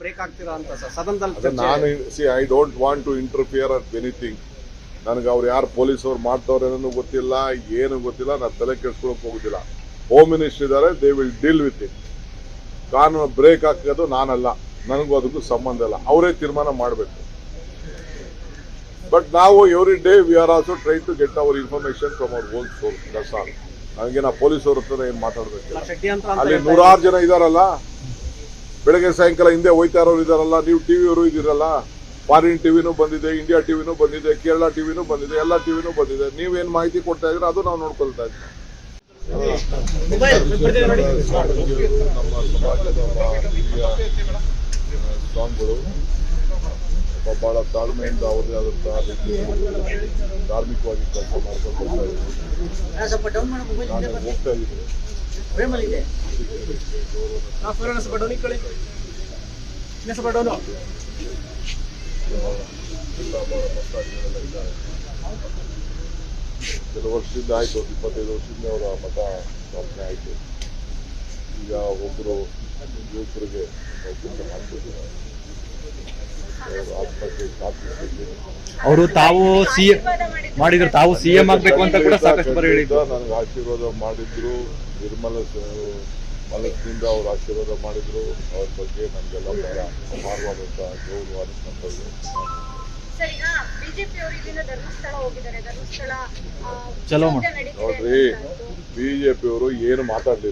Break ಆಗ್ತೀರಾ ಅಂತ sir? ಸದನದಲ್ಲಿ ನಾನು see I don't want to interfere at anything ನನಗೆ ಅವ್ರು ಯಾರು ಪೊಲೀಸವ್ರು ಮಾಡ್ತವ್ರೆ ಮಾಡ್ತವ್ರೇನೂ ಗೊತ್ತಿಲ್ಲ ಏನು ಗೊತ್ತಿಲ್ಲ ನಾನು ತಲೆ ಕೆಡ್ಸ್ಕೊಳಕ್ ಹೋಗುದಿಲ್ಲ. ಹೋಮ್ ಮಿನಿಸ್ಟರ್ ಇದ್ದಾರೆ they will deal with it ಕಾನೂನು ಬ್ರೇಕ್ ಹಾಕೋದು ನಾನಲ್ಲ. ನನಗೂ ಅದಕ್ಕೂ ಸಂಬಂಧ ಇಲ್ಲ. ಅವರೇ ತೀರ್ಮಾನ ಮಾಡಬೇಕು. ಬಟ್ ನಾವು every day we are also try to get our information from our own source that's all ನನಗೆ ನಾ ಪೊಲೀಸವ್ರ ಹತ್ರ ಏನು ಮಾತಾಡ್ಬೇಕಿಲ್ಲ ಅಲ್ಲಿ ನೂರಾರು ಜನ ಇದಾರಲ್ಲ? ಬೆಳಗ್ಗೆ ಸಾಯಂಕಾಲ ಹಿಂದೆ ಹೋಯ್ತಾ ಇರೋರು ಇದಾರಲ್ಲ ನೀವು ಟಿವಿಯವರು ಇದ್ದೀರಲ್ಲ ಫಾರಿನ್ ಟಿವಿನೂ ಬಂದಿದೆ ಇಂಡಿಯಾ ಟಿವಿನೂ ಬಂದಿದೆ ಕೇರಳ ಟಿವಿನೂ ಬಂದಿದೆ ಎಲ್ಲ ಟಿವಿನೂ ಬಂದಿದೆ. ನೀವೇನು ಮಾಹಿತಿ ಕೊಡ್ತಾ ಇದ್ರೆ ಅದು ನಾವು ನೋಡ್ಕೊಳ್ತಾ ಇದ್ದೀವಿ. ನಮ್ಮ ಸಮಾಜದ ಸ್ವಾಮಿಗಳು ಬಹಳ ತಾಳ್ಮೆಯಿಂದ ಅವರೇ ಆದಂತಹ ಧಾರ್ಮಿಕವಾಗಿ ಕೆಲಸ ಮಾಡ್ಕೊಂಡು ನಾನು ಹೋಗ್ತಾ ಇದ್ದೀನಿ ಇದ್ದಾರೆ ಕೆಲವು ವರ್ಷದಿಂದ ಆಯ್ತು ಒಂದು ಇಪ್ಪತ್ತೈದು ವರ್ಷದಿಂದ ಅವರ ಮಠ ಸ್ಥಾಪನೆ ಆಯಿತು. ಈಗ ಒಬ್ಬರು ಯುವಕರಿಗೆ ಕೆಲಸ ಮಾಡ್ತಿದ್ದಾರೆ ಅವ್ರ ತಾವು ಸಿ ಮಾಡಿದ್ರು ತಾವು ಸಿಎಂ ಆಗ್ಬೇಕು ಅಂತ ಕೂಡ ಸಾಕಷ್ಟು ಬರ ಹೇಳಿದ್ರು. ನನಗೆ ಆಶೀರ್ವಾದ ಮಾಡಿದ್ರು. ನಿರ್ಮಲ ಸ- ಅವರು ಆಶೀರ್ವಾದ ಮಾಡಿದ್ರು. ಅವ್ರ ಬಗ್ಗೆ ನಮಗೆಲ್ಲ ಬಹಳ ಅಪಾರವಾದಂತಹ ಗೌರವ ಈಗ ಬಿಜೆಪಿ ಅವರು ನೋಡ್ರಿ ಬಿಜೆಪಿಯವರು ಏನು ಮಾತಾಡಲಿಲ್ಲ.